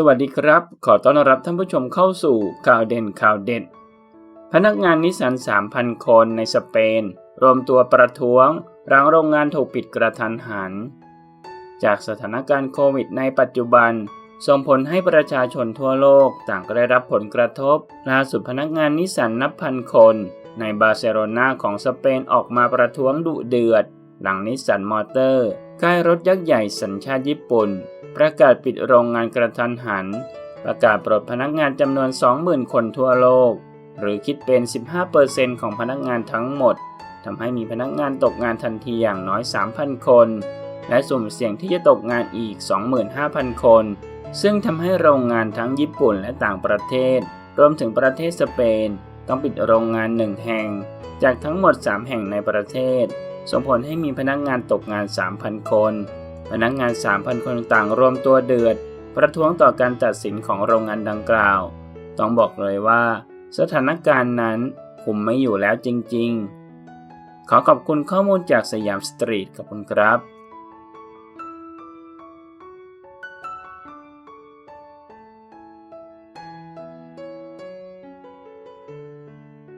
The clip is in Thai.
สวัสดีครับ ขอต้อนรับท่านผู้ชมเข้าสู่ข่าวเด่นข่าวเด็ด พนักงานนิสสัน 3,000 คนในสเปน รวมตัวประท้วง หลังโรงงานถูกปิดกระทันหัน จากสถานการณ์โควิดในปัจจุบัน ส่งผลให้ประชาชนทั่วโลกต่างก็ได้รับผลกระทบ ล่าสุดพนักงานนิสสันนับพันคน ในบาร์เซโลนาของสเปนออกมาประท้วงดุเดือด หลังนิสสันมอเตอร์ค่ายรถยักษ์ใหญ่สัญชาติญี่ปุ่น ประกาศปิดโรงงานกระทันหัน ประกาศปลดพนักงานจำนวน 20,000 คนทั่วโลก หรือคิดเป็น 15%ของพนักงานทั้งหมดทำให้มีพนักงานตกงานทันทีอย่างน้อย 3,000 คน และสุ่มเสี่ยงที่จะตกงานอีก 25,000 คน ซึ่งทำให้โรงงานทั้งญี่ปุ่นและต่างประเทศ รวมถึงประเทศสเปน ต้องปิดโรงงานหนึ่งแห่ง จากทั้งหมด 3 แห่งในประเทศ ส่งผลให้มีพนักงานตกงาน 3,000 คน พนักงาน 3,000 คนต่างรวมตัวเดือด ประท้วงต่อการตัดสินของโรงงานดังกล่าว ต้องบอกเลยว่า สถานการณ์นั้นคุมไม่อยู่แล้วจริง ๆ ขอขอบคุณข้อมูลจากสยามสตรีทขอบคุณครับ